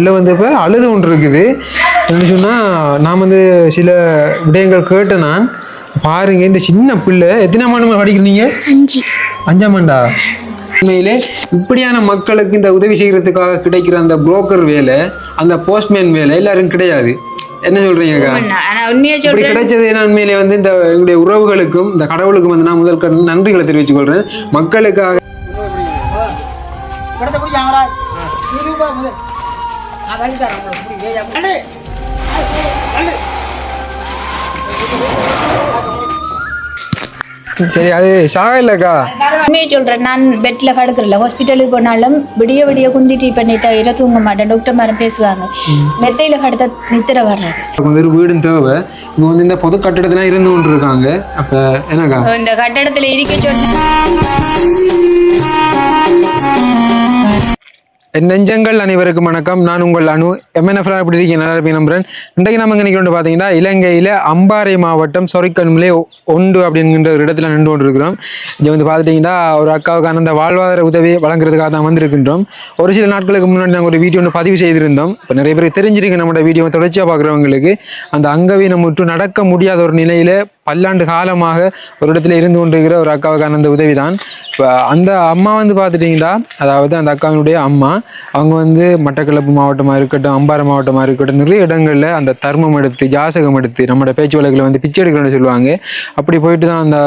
இல்லை வந்து இப்போ அழுது ஒன்று இருக்குது என்ன சொன்னால் நான் வந்து சில விடயங்கள் கேட்டேன் நான். பாருங்க இந்த சின்ன பிள்ளை எத்தனை மாதம் படிக்கிறீங்க அஞ்சு. அஞ்சாம் ஆண்டா? உண்மையிலே இப்படியான மக்களுக்கு இந்த உதவி செய்யறதுக்காக கிடைக்கிற அந்த புரோக்கர் வேலை அந்த போஸ்ட்மேன் வேலை எல்லாரும் கிடையாது. என்ன இப்படி சொல்றேன். கிடைச்சது நான் உண்மையிலே வந்து இந்த எங்களுடைய உறவுகளுக்கும் இந்த கடவுளுக்கும் வந்து நான் முதல் நன்றிகளை தெரிவித்துக் கொள்றேன். மக்களுக்காக நான் தள்ளி தரேன் உங்களுக்கு சரி அது சாக இல்லக்கா உண்மையை சொல்றேன் நான் பெட்ல படுக்கிறல ஹாஸ்பிட்டலுக்கு போனாலும் விடிய விடிய குந்தி டீ பண்ணி தவிர தூங்க மாட்டேன். டாக்டர் மாரும் பேசுவாங்க. மெத்தையில படுத்த நித்திர வர்றது வந்து வீடும் தேவை. இவங்க வந்து இந்த பொது கட்டிடத்துல இருந்து கொண்டு இருக்காங்க அப்ப என்னக்கா? இந்த கட்டடத்துல இருக்க சொன்ன நெஞ்சங்கள் அனைவருக்கும் வணக்கம். நான் உங்கள் அனு. எம்என்எஃப்ல எப்படி இருக்கீங்க நல்லா இருப்பீங்க நம்புறேன் இன்றைக்கு நம்ம இங்கே வந்து பார்த்தீங்கன்னா இலங்கையில் அம்பாறை மாவட்டம் சொரிக்கண்மலே ஒண்டு அப்படிங்கிற ஒரு இடத்துல நின்று கொண்டு இருக்கிறோம் இங்கே வந்து பார்த்துட்டிங்கன்னா ஒரு அக்காவுக்கான அந்த வாழ்வாதார உதவி வழங்குறதுக்காக தான் வந்திருக்கின்றோம். ஒரு சில நாட்களுக்கு முன்னாடி நாங்கள் ஒரு வீடியோ ஒன்று பதிவு செய்திருந்தோம். இப்போ நிறைய பேர் தெரிஞ்சிருக்கு நம்மளோட வீடியோ தொடர்ச்சியாக பார்க்குறவங்களுக்கு அந்த அங்கவீனம் முற்று நடக்க முடியாத ஒரு நிலையில் பல்லாண்டு காலமாக ஒரு இடத்துல இருந்து கொண்டிருக்கிற ஒரு அக்காவுக்கான அந்த உதவி தான் இப்போ அந்த அம்மா வந்து பார்த்துட்டிங்கன்னா அதாவது அந்த அக்காவினுடைய அம்மா அவங்க வந்து மட்டக்களப்பு மாவட்டமாக இருக்கட்டும் அம்பாறை மாவட்டமாக இருக்கட்டும் நிறைய இடங்களில் அந்த தர்மம் எடுத்து ஜாசகம் எடுத்து நம்மளோட பேச்சு வழக்கில் வந்து பிச்சை எடுக்கிறோன்னு சொல்லுவாங்க. அப்படி போயிட்டு தான் அந்த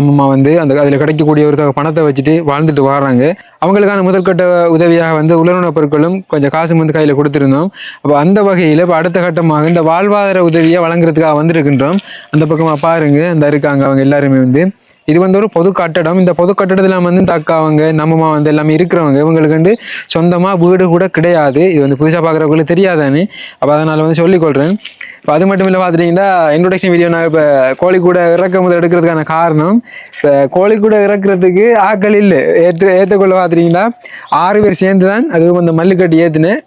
அம்மா வந்து அந்த அதில் கிடைக்கக்கூடிய ஒரு பணத்தை வச்சுட்டு வாழ்ந்துட்டு வராங்க அவங்களுக்கான முதற்கட்ட உதவியாக வந்து உலருணவுப் பொருட்களும் கொஞ்சம் காசு வந்து கையில் கொடுத்துருந்தோம். அப்போ அந்த வகையில் இப்போ அடுத்த கட்டமாக இந்த வாழ்வாதார உதவியை வழங்குறதுக்காக வந்திருக்கின்றோம். அந்த பக்கமாக பாருங்க அந்த இருக்காங்க அவங்க எல்லாருமே வந்து. இது வந்து ஒரு பொது கட்டடம். இந்த பொது கட்டடத்தில் வந்து இந்த அக்கா நம்மமா வந்து எல்லாமே இருக்கிறவங்க. இவங்களுக்கு வந்து சொந்தமாக வீடு கூட கிடையாது. இது வந்து புதுசாக பார்க்குறவங்களுக்கு தெரியாதானே? அப்போ அதனால் வந்து சொல்லிக்கொள்கிறேன் இப்போ அது மட்டும் இல்லை பார்த்துட்டிங்கன்னா இன்ட்ரொடக்ஷன் வீடியோ நான் இப்போ கோழிக்கூட இறக்குமதி எடுக்கிறதுக்கான காரணம் இப்போ கோழிக்கூட இறக்குறதுக்கு ஆக்கள் இல்லை. ஏற்று ஏற்றுக்கொள்ள பார்த்துட்டிங்கன்னா ஆறு பேர் சேர்ந்து தான் அதுவும் அந்த மல்லுக்கட்டி ஏற்றுனேன்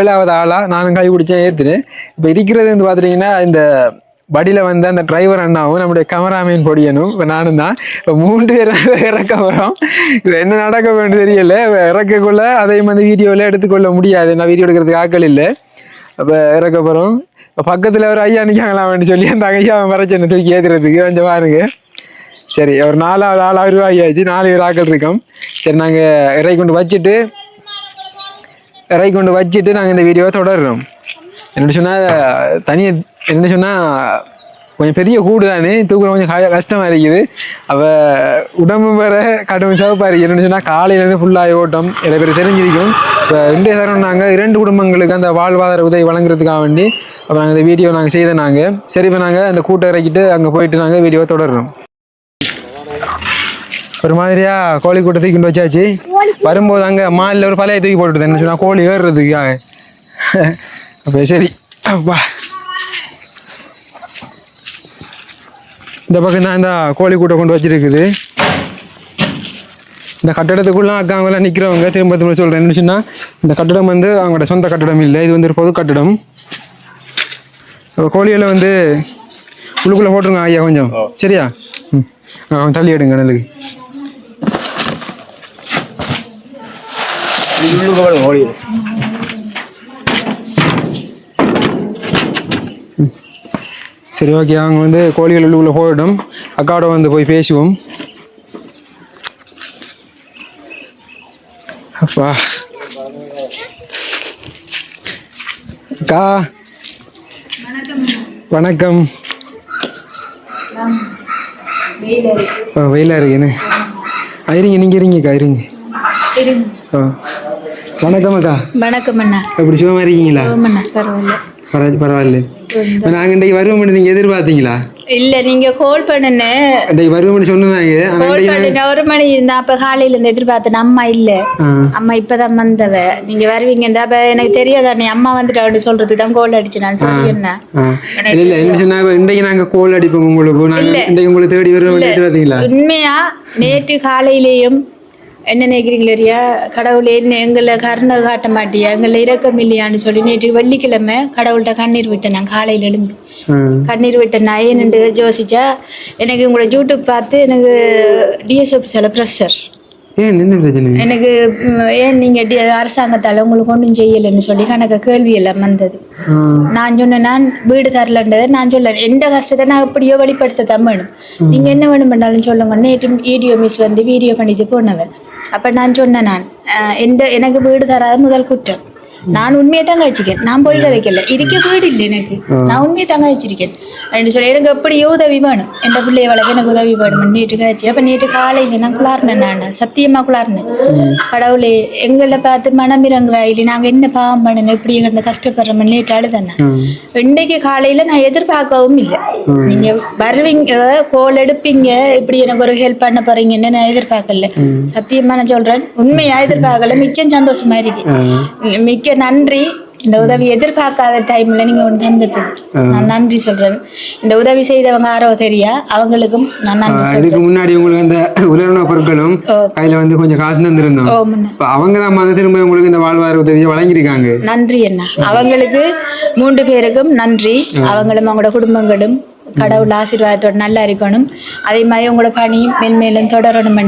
ஏழாவது ஆளாக நானும் கை பிடிச்சேன் ஏற்றுனேன் இப்போ இருக்கிறது வந்து பார்த்துட்டிங்கன்னா இந்த வடியில் வந்து அந்த டிரைவர் அண்ணாவும் நம்முடைய கேமராமேன் பொடியனும் இப்போ நானும் தான் இப்போ மூன்று பேர் இறக்க வரோம் இது என்ன நடக்க வேண்டும் தெரியல. இறக்கக்குள்ள அதையும் வந்து வீடியோவில் எடுத்துக்கொள்ள முடியாது. நான் வீடியோ எடுக்கிறதுக்கு ஆக்கள் இல்லை. அப்போ இறக்க போகிறோம் இப்போ பக்கத்தில் ஒரு ஐயா நிற்காங்களாம்னு சொல்லி அந்த ஐயா மறைச்சனை தூக்கி ஏற்றுறதுக்கு கொஞ்சம் பாருங்க. சரி ஒரு நாலாவது ஆளாவது ரூபாய் ஆச்சு நாலு பேர் ஆக்கள் இருக்கோம். சரி நாங்கள் இறை கொண்டு வச்சுட்டு இறை கொண்டு வச்சுட்டு நாங்கள் இந்த வீடியோவை தொடர்றோம். என்ன சொன்னால் தனியாக என்ன சொன்னால் கொஞ்சம் பெரிய கூடு தானே தூக்குற கொஞ்சம் கஷ்டமாக கஷ்டமா இருக்குது. அவ உடம்பு வேற கடும் சிவப்பாக இருக்கு. என்னன்னு சொன்னால் காலையிலேருந்து ஃபுல்லாக ஓட்டம். நிறைய பேர் தெரிஞ்சிருக்கும். இப்போ இன்றைய தரம் நாங்கள் இரண்டு குடும்பங்களுக்கு அந்த வாழ்வாதார உதவி வழங்குறதுக்காக வேண்டி அப்போ நாங்கள் இந்த வீடியோ நாங்கள் செய்த நாங்கள் சரி இப்போ நாங்கள் அந்த கூட்டை இறக்கிட்டு அங்கே போயிட்டு நாங்கள் வீடியோ தொடர்றோம். ஒரு மாதிரியா கோழி கூட்டை தூக்கி கொண்டு வச்சாச்சு. வரும்போது அங்கே மாலில் ஒரு பழைய தூக்கி போட்டுருது என்ன சொன்னா கோழி ஏறுறதுக்காக. அப்போ சரி அப்பா. இந்த பக்கம் தான் இந்த கோழி கூட்டை கொண்டு வச்சிருக்குது. இந்த கட்டடத்துக்குள்ள அக்கா அவங்களாம் நிற்கிறவங்க திரும்ப திரும்ப சொல்கிறேன் என்ன இந்த கட்டடம் வந்து அவங்களோட சொந்த கட்டடம் இல்லை இது வந்து ஒரு பொது கட்டடம். கோழிகளை வந்து உள்ளுக்குள்ளே போட்டுருங்க ஐயா கொஞ்சம். சரியா? ம். கொஞ்சம் தள்ளி எடுங்க நல்லது சரி ஓகே அவங்க வந்து கோழிகள் உள்ளுக்குள்ளே போயிடும் அக்காவோட வந்து போய் பேசுவோம். அப்பா. அக்கா. வணக்கம். ஆ வெயிலாக இருக்குன்னு இருங்க நீங்கள் இருங்கக்கா இருங்க. ஆ. வணக்கம் அக்கா. வணக்கம் அண்ணா. எப்படி சுகமாக இருக்கீங்களா? பரவாயில்ல. பரவாயில்ல. இப்போ நாங்கள் இன்றைக்கு வருவோம்னு நீங்கள் எதிர்பார்த்தீங்களா? இல்ல நீங்க கால் பண்ணுன இன்றைக்கு வருவோம்னு சொன்னாங்க கால் பண்ணுன ஒரு மணி இருந்தா அப்ப காலையில இருந்து எதிர்பார்த்தேன் அம்மா இல்ல. அம்மா இப்பதான் வந்தவ. நீங்க வருவீங்கடா அப்ப எனக்கு தெரியாதா நீ அம்மா வந்துட்டான்னு சொல்றதுக்கு தான் கோல் அடிச்சு நான். சொல்லி என்ன? இல்லை என்ன சொன்னா இன்றைக்கு நாங்கள் கோல் அடிப்போம் உங்களுக்கு. நாங்கள் இன்றைக்கு உங்களுக்கு தேடி வருவோம் எதிர்பார்த்தீங்களா? உண்மையா நேற்று காலையிலேயும் என்ன நினைக்கிறீங்களா கடவுளே என்ன எங்களை கருணை காட்ட மாட்டியா? எங்களை இரக்கம் இல்லையான்னு சொல்லி நேற்று வெள்ளிக்கிழமை கடவுள்கிட்ட கண்ணீர் விட்டேன் நான் காலையில எழுந்து. கண்ணீர் விட்டேன். நான் ஏன்னு யோசிச்சா எனக்கு உங்களோட யூடியூப் பார்த்து எனக்கு டிஎஸ் ஆஃபீஸில் ப்ரெஷர் எனக்கு ஏன் நீங்க அரசாங்கத்தால உங்களுக்கு ஒன்றும் செய்யலைன்னு சொல்லி கணக்கு கேள்வி எல்லாம் வந்தது. நான் சொன்னேன் நான் வீடு தரலன்றதை நான் சொல்ல எந்த கஷ்டத்தை நான் எப்படியோ வெளிப்படுத்த தான் வேணும். நீங்க என்ன வேணும் பண்ணாலும் சொல்லுங்க. நேற்று வீடியோ மிஸ் வந்து வீடியோ பண்ணிட்டு போனவர் அப்ப நான் சொன்னேன் நான் எந்த எனக்கு வீடு தராத முதல் குற்றம் நான் உண்மையை தாங்க வச்சிருக்கேன் நான் போய் கதைக்கல இருக்க வீடு இல்லை எனக்கு நான் உண்மையை தாங்க வச்சிருக்கேன் அப்படின்னு சொல்லி எனக்கு எப்படியோ உதவி வேணும்? என் பிள்ளைய வளர்க்க எனக்கு உதவி வேணும். நேற்று காய்ச்சி அப்ப நேற்று காலையில் நான் குளார்னேன் நான். சத்தியமா குளார்னேன் கடவுளே எங்களை பார்த்து மனமிரங்குறா இல்லை நாங்க என்ன பாவம் பண்ணணும் இப்படி எங்களை கஷ்டப்படுறோம்? நேற்று அழுதேன். இன்னைக்கு காலையில நான் எதிர்பார்க்கவும் இல்லை. நீங்க வருவீங்க கோல் எடுப்பீங்க. இப்படி எனக்கு ஒரு ஹெல்ப் பண்ண போறீங்கன்னு நான் எதிர்பார்க்கல. சத்தியமா நான் சொல்றேன். உண்மையா எதிர்பார்க்கல. மிச்சம் சந்தோஷமா இருக்கு. மிக்க நன்றி. இந்த உதவி எதிர்பார்க்காத டைம்ல நீங்க ஒன்று தந்தது நான் நன்றி சொல்றேன். இந்த உதவி செய்தவங்க யாரோ தெரியா? அவங்களுக்கும் நான் நன்றி சொல்றேன். இதுக்கு முன்னாடி உங்களுக்கு அந்த உலர்ண பொருட்களும் கையில வந்து கொஞ்சம் காசு தந்திருந்தோம். அவங்க தான் வந்து திரும்ப உங்களுக்கு இந்த வாழ்வார உதவியை வழங்கியிருக்காங்க. நன்றி அண்ணா. அவங்களுக்கு மூன்று பேருக்கும் நன்றி. அவங்களும் அவங்களோட குடும்பங்களும் கடவுள் ஆசீர்வாதத்தோட நல்லா இருக்கணும். அதே மாதிரி உங்களோட பணி மென்மேலும் தொடரணும்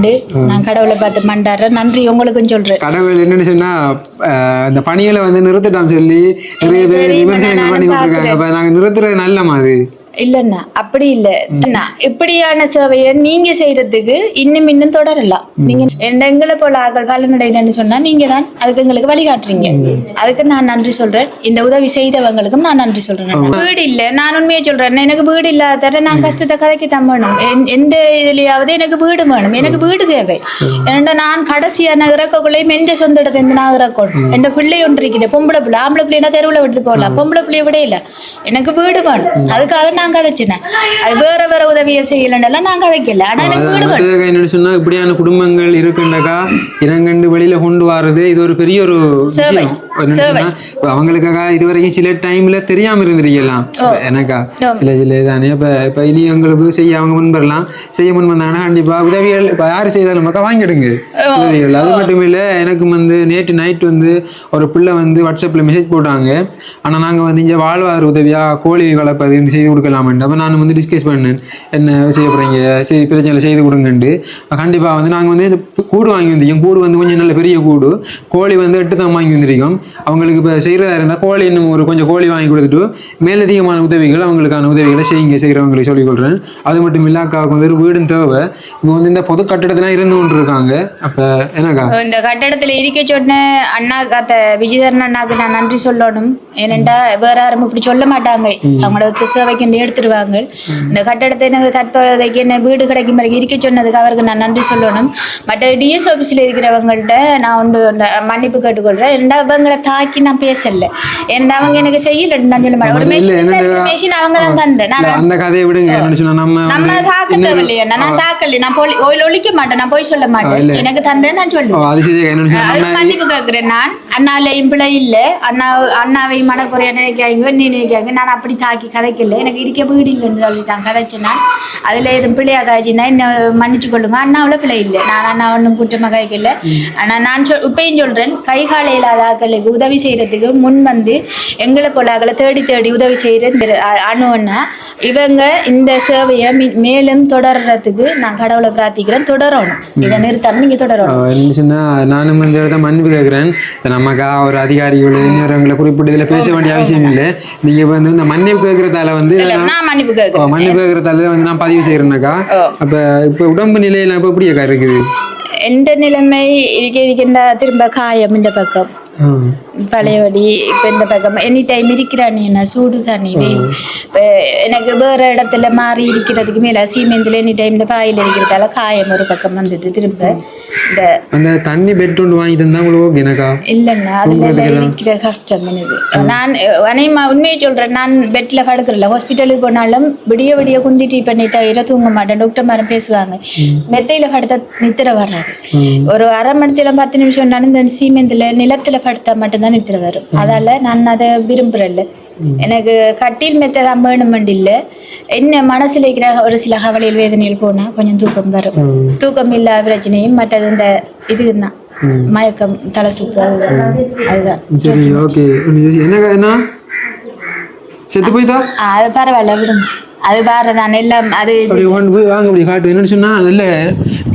நான் கடவுளை பார்த்து மண்டாடுறேன் நன்றி உங்களுக்கும் சொல்றேன். கடவுள் என்னன்னு சொன்னா ஆஹ், இந்த பணிகளை வந்து நிறுத்திட்டான்னு சொல்லி நிறைய பேர் விமர்சனங்கள் பண்ணி கொடுத்துருக்காங்க. அப்ப நாங்க நிறுத்துறது நல்ல மாதிரி. இல்லைண்ணா அப்படி இல்லை. அண்ணா இப்படியான சேவையை நீங்க செய்யறதுக்கு இன்னும் இன்னும் தொடரலாம். நீங்க எந்த எங்களை போல ஆக்கள் கால்நடைன்னு சொன்னா நீங்க தான் அதுக்கு எங்களுக்கு வழிகாட்டுறீங்க. அதுக்கு நான் நன்றி சொல்றேன். இந்த உதவி செய்தவங்களுக்கும் நான் நன்றி சொல்றேன். வீடு இல்லை நான் உண்மையை சொல்றேன். எனக்கு வீடு இல்லாத நான் கஷ்டத்தை கதைக்கு தான் வேணும் எந்த இதுலயாவது எனக்கு வீடு வேணும். எனக்கு வீடு தேவை. ஏன்னா நான் கடைசியான இறக்கக்குள்ளே மெஞ்ச சொந்த இருந்து நான் இறக்கணும் என் பிள்ளை ஒன்று இருக்குது. பொம்பளை பிள்ளை ஆம்பளை பிள்ளைனா தெருவில் விட்டு போகலாம். பொம்பளை பிள்ளைய விட இல்லை. எனக்கு வீடு வேணும். அதுக்காக நான் கதைச்சினேன். அது வேற வேற உதவியை செய்யலன்னெல்லாம் நான் கதைக்கல. ஆனா எனக்கு என்னன்னு சொன்னா இப்படியான குடும்பங்கள் இருக்குண்டாக்கா இனங்கண்டு வெளியில கொண்டு வர்றது இது ஒரு பெரிய ஒரு சேவை. அவங்களுக்காக இது வரைக்கும் சில டைம்ல தெரியாம இருந்திருக்கலாம் எனக்கா? சில சில தானே இப்ப இப்ப இனி உங்களுக்கு செய்ய அவங்க முன்வரலாம் செய்ய முன் வந்தாங்கன்னா கண்டிப்பா உதவிகள் இப்ப யாரு செய்தாலும் மக்கா வாங்கிடுங்க. உதவிகள். அது மட்டும் இல்ல எனக்கு வந்து நேற்று நைட் வந்து ஒரு பிள்ளை வந்து வாட்ஸ்அப்ல மெசேஜ் போட்டாங்க. ஆனா நாங்க வந்து இங்க வாழ்வாதார உதவியா கோழி வளர்ப்பது செய்து கொடுக்கலாமெண்டு அப்ப நான் வந்து டிஸ்கஸ் பண்ணேன். என்ன செய்ய போறீங்க? சரி பிரச்சனை செய்து கொடுங்கண்டு கண்டிப்பா வந்து நாங்க வந்து கூடு வாங்கி வந்திருக்கோம். கூடு வந்து கொஞ்சம் நல்ல பெரிய கூடு. கோழி வந்து எட்டு தான் வாங்கி வந்திருக்கோம். அவங்களுக்கு இப்போ செய்கிறதா இருந்தால் கோழி இன்னும் ஒரு கொஞ்சம் கோழி வாங்கி கொடுத்துட்டு மேலதிகமான உதவிகள் அவங்களுக்கான உதவிகளை செய்யுங்க செய்கிறவங்களுக்கு சொல்லிக் கொள்கிறேன் அது மட்டும் இல்ல அக்காவுக்கு வந்து வீடும் தேவை இப்போ வந்து இந்த பொது கட்டிடத்துல இருந்து கொண்டு இருக்காங்க அப்போ என்னக்கா? இந்த கட்டடத்துல இருக்க சொன்ன அண்ணா அத்த விஜயதரன் அண்ணாக்கு நான் நன்றி சொல்லணும். ஏனென்றா வேற யாரும் இப்படி சொல்ல மாட்டாங்க. அவங்களோட சேவைக்கு எடுத்துருவாங்க. இந்த கட்டடத்தை எனக்கு தற்போதைக்கு என்ன வீடு கிடைக்கும் வரைக்கும் இருக்க சொன்னதுக்கு அவருக்கு நான் நன்றி சொல்லணும். மற்ற டிஎஸ் ஆஃபீஸில் இருக்கிறவங்கள்ட்ட நான் ஒன்று மன்னிப்பு கேட்டுக்கொள்றேன். ஏன்னா அவங்கள தாக்கி நான் பேசல. ஏன்னா அவங்க எனக்கு செய்யலன்னு நான் சொல்ல மாட்டேன். ஒரு இல்ல, மெஷின் அவங்க தான் தந்தேன். இல்ல, நான் அந்த கதையை விடுங்க. நம்ம நம்ம வந்து தாக்க தேவையில்லையா நான் தாக்கல. நான் ஒ- ஒழிக்க மாட்டேன். நான் போய் சொல்ல மாட்டேன். எனக்கு தந்தேன் நான் சொல்லுவேன். அது மன்னிப்பு கேட்கிறேன் நான். அண்ணாலையும் பிள்ளை இல்ல. அண்ணா அண்ணாவை மனக்குறையா நினைக்காங்க நீ நினைக்காங்க நான் அப்படி தாக்கி கதைக்கல. எனக்கு இருக்க வீடு இல்லைன்னு சொல்லி தான் கதைச்சேன் நான். அதுல எதுவும் பிள்ளையா காய்ச்சிருந்தா என்ன மன்னிச்சு கொள்ளுங்க. அண்ணாவில் பிள்ளை இல்லை. நான் அண்ணா ஒன்றும் குற்றமா காய்க்கல ஆனா நான் சொல் இப்பயும் சொல்றேன். கை கால இல்லாத ஆக்களுக்கு உதவி செய்யறதுக்கு முன் வந்து எங்களை போல ஆக்களை தேடி தேடி உதவி செய்யற இந்த அ- அணு அண்ணா. இவங்க இந்த சேவையை மேலும் தொடர்றதுக்கு நான் கடவுளை பிரார்த்திக்கிறேன். தொடரணும். இதை நிறுத்தாம நீங்க தொடரணும். நானும் இடத்த மன்னிப்பு கேட்குறேன். நமக்கா ஒரு அதிகாரிகள் இன்னொருவங்களை குறிப்பிட்டு இதில் பேச வேண்டிய அவசியம் இல்லை. நீங்க வந்து இந்த மன்னிப்பு கேட்கறதால வந்து மன்னிப்பு கேட்கிறேன். மன்னிப்பு கேட்கறதால வந்து நான் பதிவு செய்யறேன்னாக்கா அப்ப இப்ப உடம்பு நிலையில இப்ப எப்படியாக்கா இருக்குது எந்த நிலைமை இருக்க இருக்கின்ற? திரும்ப காயம் இந்த பக்கம். பழையபடி இப்போ இந்த பக்கம் எனி டைம் இருக்கிறானே என்ன சூடு இப்போ எனக்கு வேறு இடத்துல மாறி இருக்கிறதுக்கு மேலே சீமெந்தில் எனி டைம் இந்த பாயில் இருக்கிறதால காயம் ஒரு பக்கம் வந்தது திரும்ப. இந்த அந்த தண்ணி பெட் ஒன்று வாங்கி தந்தா உங்களுக்கு எனக்கா? இல்லைண்ணா அதுல இருக்கிற கஷ்டம் எனக்கு நான் அனைமா உண்மையை சொல்றேன் நான் பெட்ல படுக்கிறல ஹாஸ்பிட்டலுக்கு போனாலும் விடிய விடிய குந்திட்டு பண்ணி தவிர தூங்க மாட்டேன். டாக்டர் மாரும் பேசுவாங்க. மெத்தையில படுத்தா நித்திர வராது. ஒரு அரை மணி நேரம் பத்து நிமிஷம் நான் இந்த சீமெந்தில் நிலத்துல படுத்தா மட்டும்தான் நித்திர வரும். அதால நான் அதை விரும்புறேன்ல. எனக்கு கட்டில் மெத்தை தான் வேணுமெண்டு இல்லை. என்ன மனசுல இருக்கிற ஒரு சில கவலையில் வேதனையில் போனா கொஞ்சம் தூக்கம் வரும். தூக்கம் இல்லாத பிரச்சனையும் மற்றது இந்த இதுதான் மயக்கம் தலை சுத்து. அதுதான். சரி ஓகே. என்னக்கா என்ன செத்து போய்தா அது பரவாயில்ல விடுங்க. அது வேற நான் எல்லாம் அது அப்படி கொண்டு போய் வாங்க அப்படி காட்டு. என்னன்னு சொன்னா இல்ல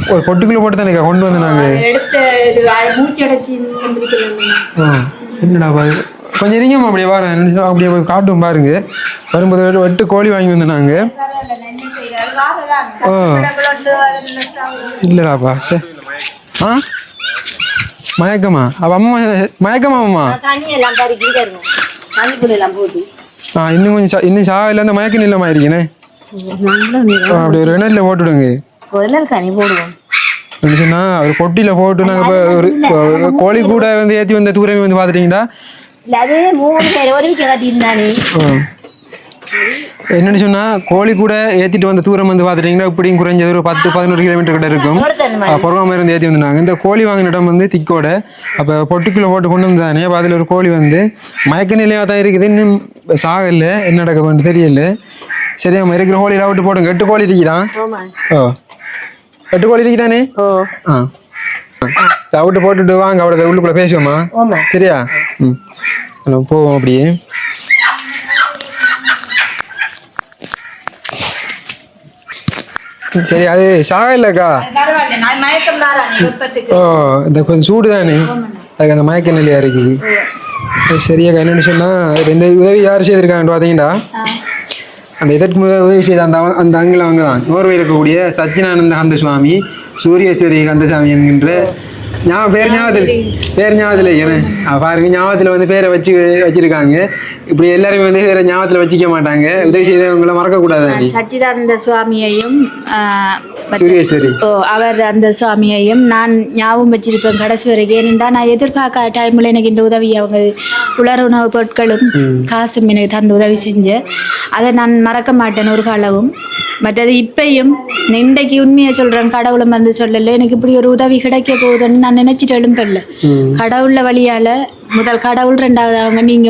ஒரு பொட்டுக்குள்ள போட்டு தானே கொண்டு வந்து நாங்க எடுத்த இது மூச்சு அடைச்சி என்னடா பா இது? கொஞ்சம் இருங்கம்மா அப்படியே வர அப்படியே போய் காட்டும் பாருங்க. வரும்போது எட்டு கோழி வாங்கி வந்து நாங்க ஓ இல்லடாப்பா சே. ஆ? மயக்கமா? அப்ப அம்மா மயக்கமா அம்மா? ஆ இன்னும் கொஞ்சம் இன்னும் சா இல்லை அந்த மயக்க நிலமா இருக்கேனே அப்படி ஒரு கிணறுல போட்டுடுங்க. சொன்னா ஒரு பொட்டியில போட்டு நாங்க ஒரு கோழி கூட வந்து ஏற்றி வந்த தூரமே வந்து பார்த்துட்டீங்களா என்னன்னு சொன்னா கோழி கூட ஏத்திட்டு வந்த தூரம் வந்து பாத்துட்டீங்கன்னா இப்படியும் குறைஞ்சது ஒரு பத்து பதினோரு கிலோமீட்டர் கிட்ட இருக்கும். பொருவாம இருந்து ஏத்தி வந்தாங்க இந்த கோழி வாங்கின இடம் வந்து திக்கோட. அப்ப பொட்டுக்குள்ள போட்டு கொண்டு வந்தானே அப்ப அதுல ஒரு கோழி வந்து மயக்க நிலையா தான் இருக்குது. இன்னும் சாகல. என்ன நடக்க தெரியல. சரி நம்ம இருக்கிற கோழியில விட்டு போடுங்க. எட்டு கோழி இருக்குதான். ஓ. எட்டு கோழி இருக்குதானே? ஓ. ஆ. ஆ. விட்டு போட்டுட்டு வாங்க. அவட உள்ளுக்குள்ள பேசுவோமா? சரியா? ம். போவோம் அப்படியே. சரி அது சாக இல்லைக்கா ஓ இந்த கொஞ்சம் சூடு தானே? அதுக்கு அந்த மயக்க நிலையா இருக்குது. சரியாக்கா என்னன்னு சொன்னா இப்ப இந்த உதவி யார் செய்திருக்காங்கன்னு பார்த்தீங்கன்னா அந்த இதற்கு முதல் உதவி செய்த அந்த அந்த அங்கிள் அவங்க தான் நோர்வேயில் இருக்கக்கூடிய சச்சினானந்த கந்தசுவாமி சூரியஸ்வரி கந்தசாமி என்கின்ற ஞாபகம் பேர் ஞாபகத்தில் பேர் ஞாபகத்தில் ஏன்னா பாருங்க ஞாபகத்தில் வந்து பேரை வச்சு வச்சிருக்காங்க இப்படி எல்லாருமே வந்து வேற ஞாபகத்தில் வச்சிக்க மாட்டாங்க உதவி செய்தவங்கள மறக்கக்கூடாது சச்சிதானந்த சுவாமியையும். ஓ, அவர் அந்த சுவாமியையும் நான் ஞாபகம் வச்சிருப்பேன் கடைசி வரைக்கும் ஏனென்றா நான் எதிர்பார்க்காத டைம்ல எனக்கு இந்த உதவி அவங்க உலர் உணவு பொருட்களும் காசும் எனக்கு தந்து உதவி செஞ்சு அதை நான் மறக்க மாட்டேன் ஒரு காலவும் மற்றது இப்பையும் இன்றைக்கு உண்மையை சொல்றேன். கடவுளும் வந்து சொல்லல. எனக்கு இப்படி ஒரு உதவி கிடைக்க போகுதுன்னு நான் நினைச்சிட்டு எழும்பல கடவுள வழியால முதல் கடவுள் ரெண்டாவது அவங்க நீங்க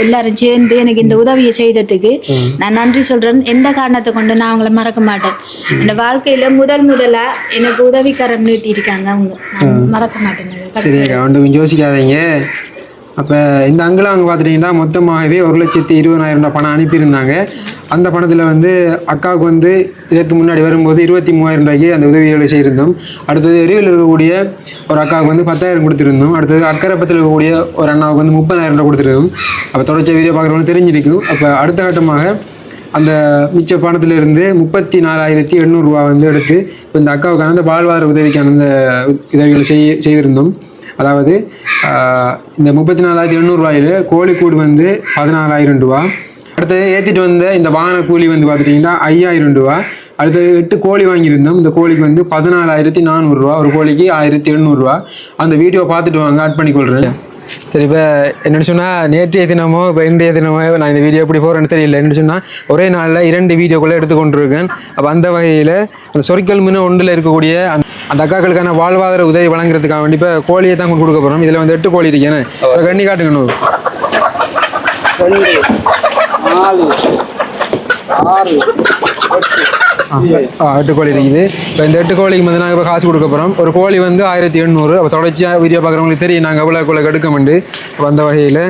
எல்லாரும் சேர்ந்து எனக்கு இந்த உதவியை செய்ததுக்கு நான் நன்றி சொல்றேன். எந்த காரணத்தை கொண்டு நான் அவங்கள மறக்க மாட்டேன். இந்த வாழ்க்கையில முதல் முதலா எனக்கு உதவிக்கரம் நீட்டிருக்காங்க அவங்க. மறக்க மாட்டேன். அதை. யோசிக்காதீங்க. அப்போ இந்த அங்கிள் அங்கே பார்த்துட்டிங்கன்னா மொத்தமாகவே ஒரு லட்சத்தி இருபதாயிரம் ரூபாய் பணம் அனுப்பியிருந்தாங்க. அந்த பணத்தில் வந்து அக்காவுக்கு வந்து இதற்கு முன்னாடி வரும்போது இருபத்தி மூவாயிரம் ரூபாய்க்கு அந்த உதவிகளை செய்திருந்தோம். அடுத்தது எரிவில் இருக்கக்கூடிய ஒரு அக்காவுக்கு வந்து பத்தாயிரம் கொடுத்துருந்தோம். அடுத்தது அக்கரப்பத்தில் இருக்கக்கூடிய ஒரு அண்ணாவுக்கு வந்து முப்பதாயிரம் ரூபாய் கொடுத்துருந்தோம். அப்போ தொடர்ச்சி வீடியோ பார்க்குறவங்க தெரிஞ்சிருக்கும். அப்போ அடுத்த கட்டமாக அந்த மிச்ச பணத்திலிருந்து முப்பத்தி நாலாயிரத்தி எண்ணூறுரூவா வந்து எடுத்து இப்போ இந்த அக்காவுக்கான அந்த வாழ்வாதார உதவிக்கான அந்த உதவிகளை செய்ய செய்திருந்தோம். அதாவது இந்த முப்பத்தி நாலாயிரத்தி எண்ணூறுரூவாயில் கோழிக்கூடு வந்து பதினாலாயிரம் ரூபா. அடுத்தது ஏற்றிட்டு வந்த இந்த வாகன கூலி வந்து பார்த்துட்டிங்கன்னா ஐயாயிரம் ரூபா. அடுத்தது எட்டு கோழி வாங்கியிருந்தோம். இந்த கோழிக்கு வந்து பதினாலாயிரத்தி நானூறுரூவா. ஒரு கோழிக்கு ஆயிரத்தி எண்ணூறுரூவா. அந்த வீடியோ பார்த்துட்டு வாங்க ஆட் பண்ணிக்கொள்கிறேன் சரி இப்போ என்னென்னு சொன்னால் நேற்றைய தினமோ இப்போ இன்றைய தினமோ நான் இந்த வீடியோ எப்படி போகிறேன்னு தெரியல. என்னென்னு சொன்னால் ஒரே நாளில் இரண்டு வீடியோக்குள்ளே எடுத்துக்கொண்டிருக்கேன் அப்போ அந்த வகையில் அந்த சொரிக்கல் மீன் ஒன்றில் இருக்கக்கூடிய அந்த அந்த அக்காக்களுக்கான வாழ்வாதார உதவி வழங்குறதுக்காக வேண்டி இப்போ கோழியை தான் கொண்டு கொடுக்க போகிறோம் இதில் வந்து எட்டு கோழி இருக்கேன் கண்ணி காட்டுங்கணும் நாலு ஆறு எட்டு கோழி இருக்குது. இப்போ இந்த எட்டு கோழிக்கு வந்து நாங்கள் இப்போ காசு கொடுக்க போகிறோம் ஒரு கோழி வந்து ஆயிரத்தி எண்ணூறு. அப்போ தொடர்ச்சியாக வீடியோ பார்க்குறவங்களுக்கு தெரியும். நாங்கள் எவ்வளோ எவ்வளோ எடுக்கமெண்டு அந்த வகையில்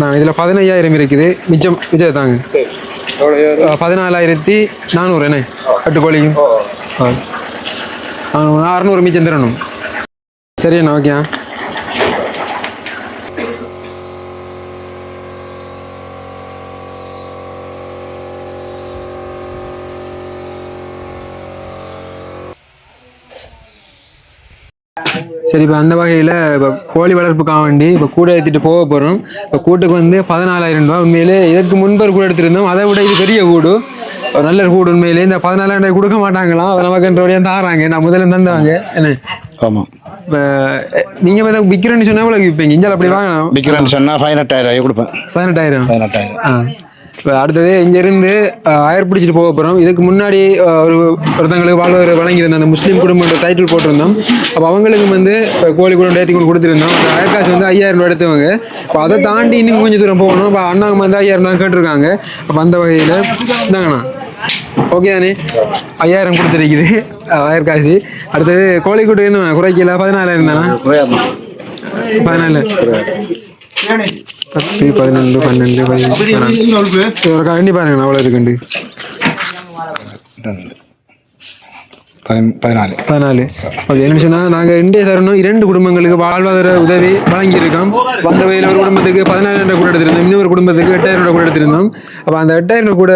நான் இதில் பதினையாயிரம் இருக்குது. மிச்சம் மிச்சம் தாங்க. பதினாலாயிரத்தி நானூறு என்ன? எட்டு கோழிக்கு. அறநூறு மிச்சம் தரணும். சரி அண்ணா ஓகே சரி இப்போ அந்த வகையில் இப்போ கோழி வளர்ப்புக்காக வேண்டி இப்போ கூடை ஏற்றிட்டு போக போகிறோம் இப்போ கூட்டுக்கு வந்து பதினாலாயிரம் ரூபாய் உண்மையிலே இதற்கு முன்பு ஒரு கூடை எடுத்திருந்தோம். அதை விட இது பெரிய கூடு. ஒரு நல்ல கூடு உண்மையிலே. இந்த பதினாலாயிரம் ரூபாய் கொடுக்க மாட்டாங்களாம் நமக்கு தாராங்க. நான் முதல்ல தந்தவங்க. என்ன? ஆமாம் இப்போ நீங்கள் வந்து விற்கிறேன்னு சொன்னால் எவ்வளோ விற்பீங்க இஞ்சால் அப்படி வாங்கலாம் விற்கிறேன்னு சொன்னால் பதினெட்டாயிரம் ரூபாய் கொடுப்பேன். பதினெட்டாயிரம். பதினெட்டாயிரம். ஆ. இப்போ அடுத்தது இங்கேருந்து ஆயர் பிடிச்சிட்டு போக போகிறோம் இதுக்கு முன்னாடி ஒரு ஒருத்தங்களுக்கு வாழ்வாதார வழங்கியிருந்த அந்த முஸ்லீம் குடும்பம் டைட்டில் போட்டிருந்தோம். அப்போ அவங்களுக்கு வந்து இப்போ கோழி கூட கொண்டு கொடுத்துருந்தோம். அந்த அயற்காசு வந்து ஐயாயிரம் ரூபாய் எடுத்தவங்க. இப்போ அதை தாண்டி இன்னும் கொஞ்சம் தூரம் போகணும். இப்போ அண்ணாங்க வந்து ஐயாயிரம் ரூபாய் கேட்டிருக்காங்க. அப்போ அந்த வகையில் இந்தாங்கண்ணா. ஓகே தானே? ஐயாயிரம் கொடுத்துருக்குது. அயற்காசு அடுத்தது கோழிக்கூட்டு என்ன குறைக்கல. பதினாலாயிரம் தானே? பதினாலு. பத்து பதினொன்று பன்னெண்டு பதினஞ்சு ஒரு பாருங்க அவ்வளோ இருக்குண்டு ரெண்டு பதின- பதினாலு பதினாலு ஓகே என்ன சொன்னால் நாங்கள் இந்திய தருணம் இரண்டு குடும்பங்களுக்கு வாழ்வாதார உதவி வழங்கியிருக்கோம் வந்த வகையில் ஒரு குடும்பத்துக்கு பதினாயிரம் கூட எடுத்திருந்தோம் இன்னொரு குடும்பத்துக்கு எட்டாயிரம் ரூபாய் கூட எடுத்திருந்தோம் அப்போ அந்த எட்டாயிரம் ரூபாய் கூட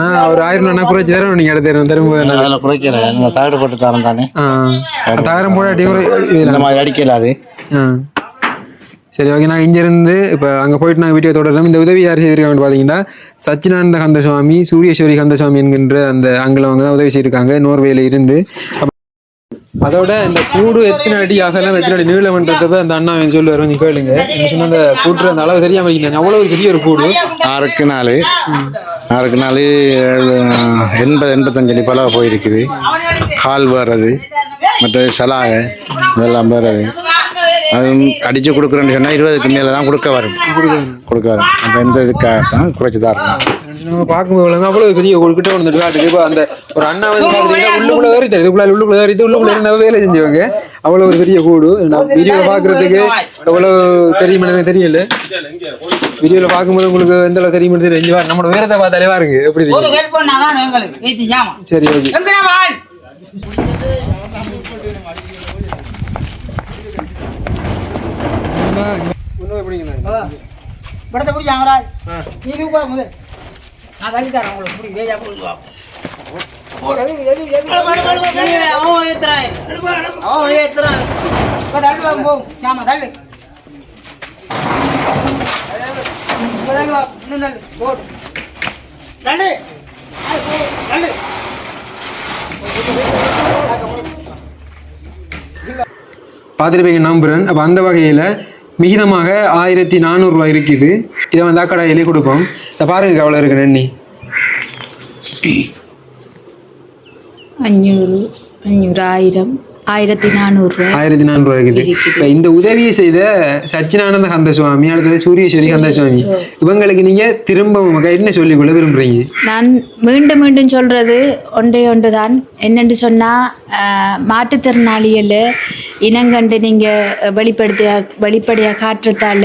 நான் ஒரு ஆயிரம் ரூபா குறைச்சி தரோம் நீங்கள் எடுத்துருவோம் தரும்போது அதில் குறைக்கல நம்ம தகடு போட்டு தரம் தானே ஆ தாயிரம் போடாட்டி ஒரு இந்த மாதிரி அடிக்கல அது ஆ சரி ஓகே நான் இங்கேருந்து இப்போ அங்கே போயிட்டு நாங்கள் வீடியோ தொடர்றோம் இந்த உதவி யார் செய்திருக்காங்கன்னு பார்த்தீங்கன்னா சச்சினானந்த கந்தசுவாமி சூரியஸ்வரி கந்தசுவாமி என்கின்ற அந்த அங்கிலவங்க தான் உதவி செய்திருக்காங்க நோர்வேல இருந்து. அதோட இந்த கூடு எத்தனை அடி அகலம் எத்தனை அடி நீளம்ன்றத அந்த அண்ணா என் சொல்லுவார். கொஞ்சம் கேளுங்க. சொன்ன அந்த கூட்டுற அந்த அளவு தெரியாம வைக்கிறேன் அவ்வளவு பெரிய ஒரு கூடு. ஆறுக்கு நாலு ஆறுக்கு நாலு ஏழு, எண்பது எண்பத்தஞ்சு அடி பலவை போயிருக்குது. கால் வர்றது மற்ற சலாக இதெல்லாம் வர்றது. அது அடித்து கொடுக்குறேன்னு சொன்னால் இருபதுக்கு மேலே தான் கொடுக்க வரும். கொடுக்க வரும் அப்போ இந்த இதுக்காகத்தான் குறைச்சி தான் இருக்கும் நம்ம பார்க்கும்போது வந்து அவ்வளவு பெரிய கிட்ட வந்துட்டு காட்டுது இப்போ அந்த ஒரு அண்ணா வந்து உள்ளுக்குள்ள ஏறி தருது இதுக்குள்ள உள்ளுக்குள்ள ஏறி உள்ளுக்குள்ள இருந்த வேலை செஞ்சவங்க. அவ்வளவு ஒரு பெரிய கூடு. நான் வீடியோ பாக்குறதுக்கு எவ்வளவு தெரியுமா எனக்கு தெரியல. வீடியோல பார்க்கும்போது உங்களுக்கு எந்த அளவு தெரியுமா பாரு, நம்மளோட வேறதை பார்த்தாலே பாருங்க எப்படி சரி ஓகே. படத்தை பிடிச்சி அவரா நீ தூக்கா முதல். நான் தள்ளி தரேன் உங்களுக்கு பிடி வேஜா பிடிச்சி வா. அவன் ஏத்துறான். அவன் ஏத்துறான். இப்ப தள்ளி வா போ. ஜாமா தள்ளு. இப்ப தள்ளி வா இன்னும் தள்ளு. போடு. தள்ளு. தள்ளு. பார்த்துருப்பீங்க நம்புறேன். அப்போ அந்த வகையில் மிகிதமாக ஆயிரத்தி நானூறுரூவா இருக்குது. இதை வந்து அக்கடாயிலே கொடுப்போம். இதை பாருங்க அவ்வளோ இருக்கு நன்னி அஞ்சூறு அஞ்சூறு ஆயிரம் ஆயிரத்தி நானூறுரூவா ஆயிரத்தி நானூறுரூவா இருக்குது. இப்போ இந்த உதவியை செய்த சச்சினானந்த கந்தசுவாமி அடுத்தது சூரியஸ்வரி கந்தசுவாமி. இவங்களுக்கு நீங்க திரும்ப என்ன சொல்லிக்கொள்ள விரும்புறீங்க? நான் மீண்டும் மீண்டும் சொல்றது ஒன்றே ஒன்று தான் என்னென்று சொன்னால் மாற்றுத்திறனாளிகள் இனங்கண்டு நீங்கள் வெளிப்படுத்திய வெளிப்படையாக காட்டுறதால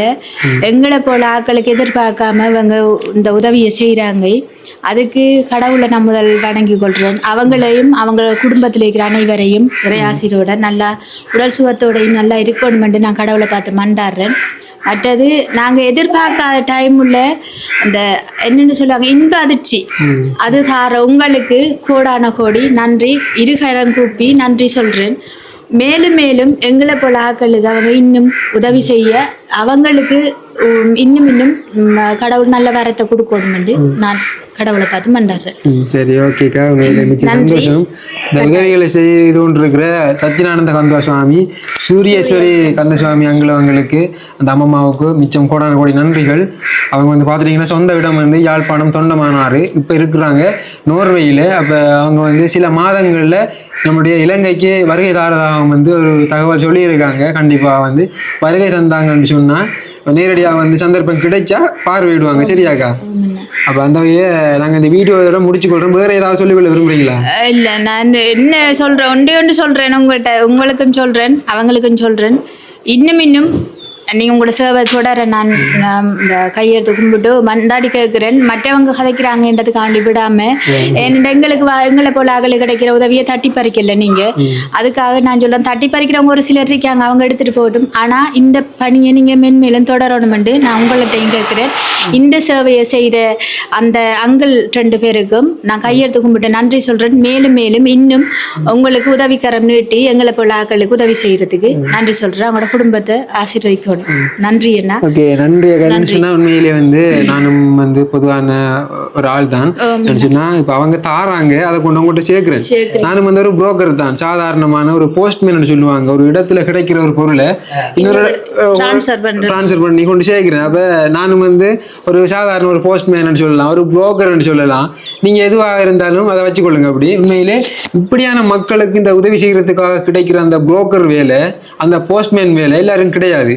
எங்களை போல ஆட்களுக்கு எதிர்பார்க்காம இவங்க இந்த உதவியை செய்கிறாங்க அதுக்கு கடவுளை நான் முதல் வணங்கி கொள்கிறேன் அவங்களையும் அவங்க குடும்பத்தில் இருக்கிற அனைவரையும் இறையாசிரோட நல்லா உடல் சுகத்தோடையும் நல்லா இருக்கணுமென்று நான் கடவுளை பார்த்து மண்டாடுறேன் மற்றது நாங்கள் எதிர்பார்க்காத டைமுள்ள அந்த என்னென்னு சொல்லுவாங்க இன்ப அதிர்ச்சி. அது தார உங்களுக்கு கோடான கோடி நன்றி இருகரம் கூப்பி நன்றி சொல்கிறேன் மேலும் மேலும் எங்களை போல அவங்க இன்னும் உதவி செய்ய அவங்களுக்கு இன்னும் இன்னும் கடவுள் நல்ல வரத்தை கொடுக்கணுமென்று நான் கடவுளை பார்த்து மண்டாடுறேன் சரி ஓகேக்கா உங்களுக்கு சந்தோஷம். இந்த உதவிகளை செய்து கொண்டிருக்கிற சச்சினானந்த கந்தசுவாமி சூரியேஸ்வரி கந்தசுவாமி அங்குலவங்களுக்கு அந்த அம்மம்மாவுக்கு மிச்சம் கோடான கோடி நன்றிகள். அவங்க வந்து பார்த்துட்டிங்கன்னா சொந்த இடம் வந்து யாழ்ப்பாணம் தொண்டமானாறு. இப்போ இருக்கிறாங்க நோர்வேயில். அப்போ அவங்க வந்து சில மாதங்களில் நம்முடைய இலங்கைக்கு வருகை தாரதாக வந்து ஒரு தகவல் சொல்லியிருக்காங்க. கண்டிப்பாக வந்து வருகை தந்தாங்கன்னு சொன்னால் நேரடியாக வந்து சந்தர்ப்பம் கிடைச்சா பார்வையிடுவாங்க. சரியாக்கா? அப்போ அந்த வகையை நாங்கள் இந்த வீடியோவோட முடிச்சு கொள்றோம். வேற ஏதாவது சொல்லிக்கொள்ள விரும்புறீங்களா? இல்லை நான் என்ன சொல்கிறேன் ஒன்றே ஒன்று சொல்கிறேன் உங்கள்கிட்ட உங்களுக்கும் சொல்கிறேன் அவங்களுக்கும் சொல்கிறேன் இன்னும் இன்னும் நீங்கள் உங்களோட சேவை தொடர நான் இந்த கையெழுத்து கும்பிட்டு மண்டாடி கேட்குறேன். மற்றவங்க கதைக்கிறாங்கன்றதுக்காண்டி விடாமல் ஏன்னா எங்களுக்கு வா- எங்களை போல அகல கிடைக்கிற உதவியை தட்டி பறிக்கல நீங்கள் அதுக்காக நான் சொல்கிறேன் தட்டி பறிக்கிறவங்க ஒரு சிலர் இருக்காங்க அவங்க எடுத்துகிட்டு போகட்டும். ஆனால் இந்த பணியை நீங்கள் மென்மேலும் தொடரணுமெண்டு நான் உங்கள்கிட்டையும் கேட்குறேன். இந்த சேவையை செய்த அந்த அங்கிள் ரெண்டு பேருக்கும் நான் கையெழுத்து கும்பிட்டு நன்றி சொல்கிறேன் மேலும் மேலும் இன்னும் உங்களுக்கு உதவிக்கரம் நீட்டி எங்களை போல ஆக்களுக்கு உதவி செய்யறதுக்கு நன்றி சொல்கிறேன் அவங்களோட குடும்பத்தை ஆசீர்வதிக்கணும். நன்றி அண்ணா. ஓகே நன்றி சொன்னா உண்மையிலே வந்து நானும் வந்து பொதுவான ஒரு ஆள் தான். சொன்னா இப்போ அவங்க தாராங்க அதை கொண்டு உங்கள்கிட்ட சேர்க்கிறேன். நானும் வந்து ஒரு புரோக்கர் தான். சாதாரணமான ஒரு போஸ்ட்மேன் சொல்லுவாங்க. ஒரு இடத்துல கிடைக்கிற ஒரு பொருளை இன்னொரு. ட்ரான்ஸ்ஃபர் பண்ணி கொண்டு சேர்க்கிறேன். அப்போ நானும் வந்து ஒரு சாதாரண ஒரு போஸ்ட்மேன் சொல்லலாம் ஒரு புரோக்கர்னு சொல்லலாம். நீங்க எதுவாக இருந்தாலும் அதை வச்சுக்கொள்ளுங்க அப்படி. உண்மையிலே இப்படியான மக்களுக்கு இந்த உதவி செய்யறதுக்காக கிடைக்கிற அந்த புரோக்கர் வேலை அந்த போஸ்ட்மேன் வேலை எல்லாரும் கிடையாது.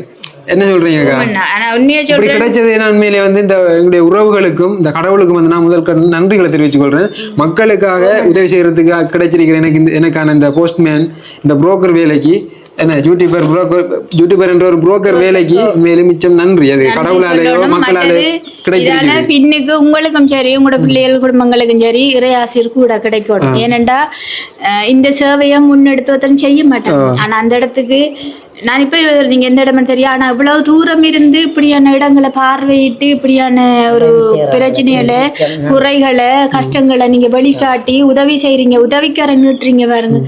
என்ன சொல்றீங்க ஆனா உண்மையை கிடைச்சது நான் உண்மையிலே வந்து இந்த எங்களுடைய உறவுகளுக்கும் இந்த கடவுளுக்கும் வந்து நான் முதல் நன்றிகளை தெரிவித்துக் கொள்றேன். மக்களுக்காக உதவி செய்யறதுக்கு கிடைச்சிருக்கிற எனக்கு இந்த எனக்கான இந்த போஸ்ட்மேன் இந்த புரோக்கர் வேலைக்கு என்ன யூடியூபர் புரோக்கர் யூடியூபர் என்ற ஒரு புரோக்கர் வேலைக்கு மேலும் மிச்சம் நன்றி. அது கடவுளாலேயோ சொல்லணும். மக்களாலே மற்றது இதால கிடைக்கிறது பின்னுக்கு உங்களுக்கும் சரி உங்களோட பிள்ளைகள் குடும்பங்களுக்கும் சரி இறையாசிர் கூட கிடைக்கணும். ஏனெண்டா இந்த சேவையை முன்னெடுத்து ஒருத்தரும் செய்ய மாட்டாங்க ஆனா அந்த இடத்துக்கு நான் இப்ப நீங்க எந்த இடம்னு தெரியும். ஆனா இவ்வளவு தூரம் இருந்து இப்படியான இடங்களை பார்வையிட்டு இப்படியான ஒரு பிரச்சனைகளை குறைகளை கஷ்டங்களை நீங்க வெளிக்காட்டி உதவி செய்றீங்க உதவிக்கார நிறுத்துறீங்க பாருங்க.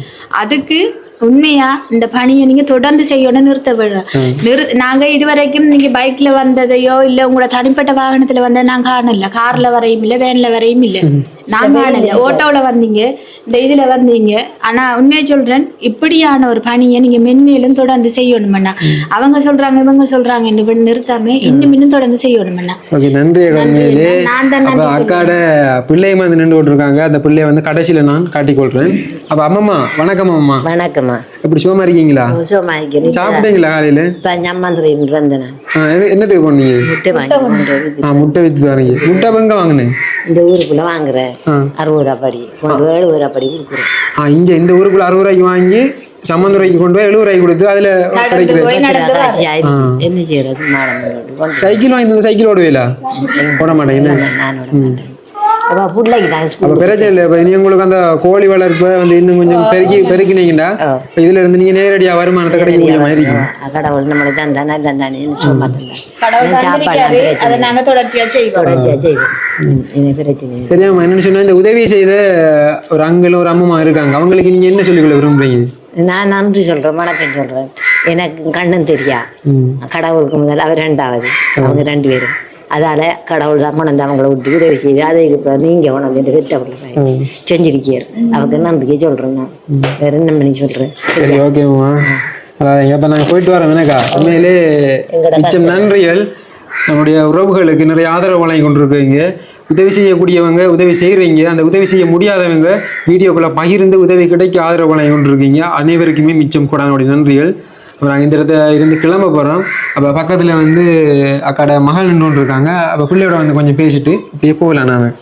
அதுக்கு உண்மையா? இந்த பணியை நீங்க தொடர்ந்து செய்யணும் நிறுத்த விட நிறு நாங்க இதுவரைக்கும் நீங்க பைக்ல வந்ததையோ இல்ல உங்களோட தனிப்பட்ட வாகனத்துல வந்த நான் காணல. கார்ல வரையும் இல்ல வேன்ல வரையும் இல்ல. நான் காணல. ஓட்டோல வந்தீங்க இந்த இதுல வந்தீங்க. ஆனா உண்மையை சொல்றேன் இப்படியான ஒரு பணியை நீங்க மென்மேலும் தொடர்ந்து செய்யணுமண்ணா அவங்க சொல்றாங்க இவங்க சொல்றாங்க இன்னும் நிறுத்தாம இன்னும் இன்னும் தொடர்ந்து செய்யணுமண்ணா ஓகே நன்றி நான் தான் அக்காட பிள்ளை வந்து நின்று இருக்காங்க அந்த பிள்ளைய வந்து கடைசியில நான் காட்டிக்கொள்றேன் அப்ப அம்மம்மா வணக்கம் அம்மா வணக்கம்மா எப்படி சுகமா இருக்கீங்களா? சுகமாயிக்கிறேன் சாப்பிட்டீங்களா காலையில? இப்போ ஞம்மாந்திரின்னு வந்தேன் என்னத்துக்கு போனீங்க? முட்டை வாங்கி ஆ முட்டை வித்து வரீங்க. முட்டை எங்க வாங்கினேன் இந்த ஊருக்குள்ள வாங்குறேன். அறுபது ரூபா படி எழுபது ரூபா படி கொடுக்குறேன். ஆ இங்க இந்த ஊருக்குள்ள அறுபது ரூபாய்க்கு வாங்கி சம்மந்துரைக்கு கொண்டு போய் எழுபது ரூபாய்க்கு கொடுத்து அதுல கிடைக்கிறது என்ன செய்யறது? சைக்கிள் வாங்கி சைக்கிள் ஓடுவீங்களா? போட மாட்டேன். உங்களுக்கு அந்த கோழி வளர்ப்பை வந்து இன்னும் கொஞ்சம் பெருக்கி பெருக்கினீங்கன்னா இதுல இருந்து நீங்க நேரடியா வருமானத்தை கிடைக்கக்கூடிய மாதிரி கடவுள் நம்மளுக்கு தான். சரியாம்மா என்னன்னு சொன்னா இந்த உதவி செய்த ஒரு அங்கிள் ஒரு அம்மா இருக்காங்க. அவங்களுக்கு நீங்க என்ன சொல்லிக்கொள்ள விரும்புறீங்க? நான் நன்றி சொல்றேன் வணக்கம் சொல்றேன். எனக்கு கண்ணும் தெரியா? கடவுளுக்கு முதல் அவர் ரெண்டாவது அவங்க ரெண்டு பேரும். அதால கடவுள் தான் கொண்டு வந்து அவங்கள விட்டு உதவி செய்து அதை இப்போ நீங்க கொண்டு வந்து பெற்றவர்கள் செஞ்சிருக்கியார் அவங்க நம்பிக்கை சொல்றேன் நான். வேற என்ன பண்ணி சொல்றேன் சரி ஓகேம்மா அப்ப நாங்க போயிட்டு வரோம் எனக்கா உண்மையிலே மிச்சம் நன்றிகள். நம்முடைய உறவுகளுக்கு நிறைய ஆதரவு வழங்கி கொண்டிருக்கீங்க உதவி செய்யக்கூடியவங்க உதவி செய்கிறீங்க அந்த உதவி செய்ய முடியாதவங்க வீடியோக்குள்ள பகிர்ந்து உதவி கிடைக்க ஆதரவு வழங்கி கொண்டிருக்கீங்க. அனைவருக்குமே மிச்சம் கூடானுடைய நன்றிகள். அப்புறம் நாங்கள் இந்த இடத்துல இருந்து கிளம்ப போகிறோம் அப்போ பக்கத்தில் வந்து அக்காட மகள் நின்று இருக்காங்க. அப்போ பிள்ளையோட வந்து கொஞ்சம் பேசிட்டு அப்படியே போகலாம் நாங்கள்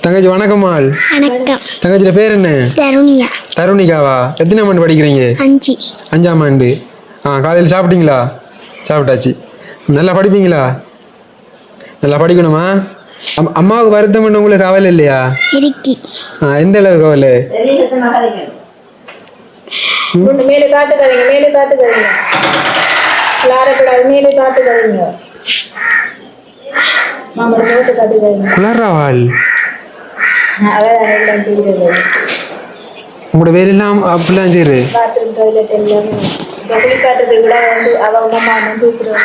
தங்கச்சி வணக்கம்மாள் வணக்கம். தங்கச்சியோட பேர் என்ன? தருணியா. தருணிகாவா? எத்தனை ஆண்டு படிக்கிறீங்க? அஞ்சு. அஞ்சாம் ஆண்டு. ஆ காலையில் சாப்பிட்டீங்களா? சாப்பிட்டாச்சு. நல்லா படிப்பீங்களா? நல்லா படிக்கணுமா? அம்- அம்மாவுக்கு வருத்தம் பண்ண உங்களுக்கு கவலை இல்லையா? இருக்கி. ஆ, எந்த அளவு கவலை? மேலே பார்த்துக்காதீங்க மேலே பார்த்துக்காதீங்க விளாடக்கூடாது மேலே பார்த்துக்காதீங்க மாமலை போட்டு பார்த்துக்காதீங்க குளறாவாள் அதான் எல்லாம் செய்கிறது. உங்களோட வேலையெல்லாம் அப்படிலாம்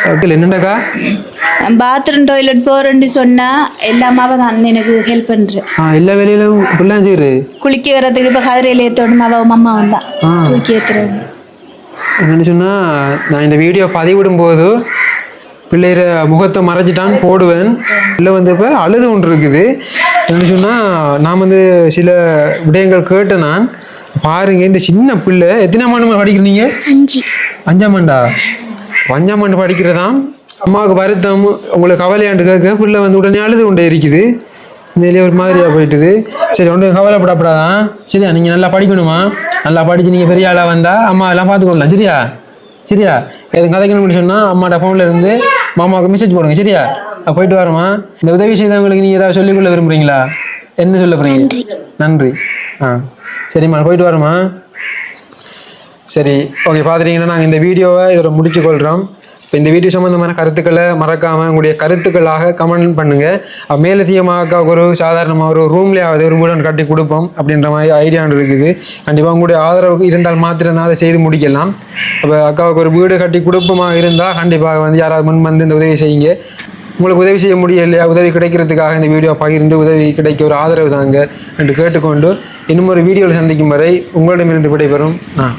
வக்கீல் என்னண்டாக்கா பாத்ரூம் டாய்லெட் போறேன்னு சொன்னா எல்லாமே அவ தான். எனக்கு ஹெல்ப் பண்றேன் ஆ எல்லா வேலையிலும் இப்படிலாம் சரி குளிக்கிறதுக்கு இப்போ கதிரையில் ஏற்றணும் அவ அம்மா வந்தா. ஆ. தூக்கி ஏற்றுறது என்னன்னு சொன்னால் நான் இந்த வீடியோ பதிவிடும் போது பிள்ளைகிற முகத்தை மறைச்சிட்டான் போடுவேன். இல்லை வந்து இப்போ அழுது ஒன்று இருக்குது என்னன்னு சொன்னால் நான் வந்து சில விடயங்கள் கேட்டேன் நான். பாருங்க இந்த சின்ன பிள்ளை எத்தனை ஆண்டு படிக்கிறீங்க? அஞ்சு. அஞ்சாம் ஆண்டா? அஞ்சாம் ஆண்டு படிக்கிறதாம்? அம்மாவுக்கு வருத்தம் உங்களுக்கு கவலையாண்டு கேட்க பிள்ளை வந்து உடனே அழுது கொண்டே இருக்குது. மேலே ஒரு மாதிரியாக போயிட்டுது. சரி ஒன்றும் கவலைப்படப்படாதான் சரியா நீங்கள் நல்லா படிக்கணுமா? நல்லா படித்து நீங்கள் பெரிய ஆளாக வந்தால் அம்மா எல்லாம் பார்த்துக்கொள்ளலாம் சரியா? சரியா? எதுவும் கதைக்கணும்னு சொன்னால் அம்மாட்ட ஃபோனில் இருந்து மாமாவுக்கு மெசேஜ் போடுங்க சரியா? போயிட்டு வரோமா இந்த உதவி செய்தவங்களுக்கு நீங்கள் ஏதாவது சொல்லிக்கொள்ள விரும்புகிறீங்களா என்ன சொல்ல போகிறீங்க நன்றி. ஆ சரிம்மா போயிட்டு வரோமா சரி ஓகே பார்த்துட்டீங்கன்னா நாங்கள் இந்த வீடியோவை இதோட முடிச்சு கொள்கிறோம் இந்த வீடியோ சம்மந்தமான கருத்துக்களை மறக்காமல் உங்களுடைய கருத்துக்களாக கமெண்ட் பண்ணுங்கள் மேலதிகமாக அக்காவுக்கு ஒரு சாதாரணமாக ஒரு ரூம்லேயாவது ஒரு வீடு கட்டி கொடுப்போம் அப்படின்ற மாதிரி ஐடியான்னு இருக்குது. கண்டிப்பாக உங்களுடைய ஆதரவு இருந்தால் மாத்திரம்தான் அதை செய்து முடிக்கலாம். அப்போ அக்காவுக்கு ஒரு வீடு கட்டி கொடுப்போமா இருந்தால் கண்டிப்பாக வந்து யாராவது முன் வந்து இந்த உதவி செய்யுங்க. உங்களுக்கு உதவி செய்ய முடியலையா உதவி கிடைக்கிறதுக்காக இந்த வீடியோ பகிர்ந்து உதவி கிடைக்க ஒரு ஆதரவு தாங்க என்று கேட்டுக்கொண்டு இன்னும் ஒரு வீடியோவில் சந்திக்கும் வரை உங்களிடமிருந்து விடைபெறும் நான்.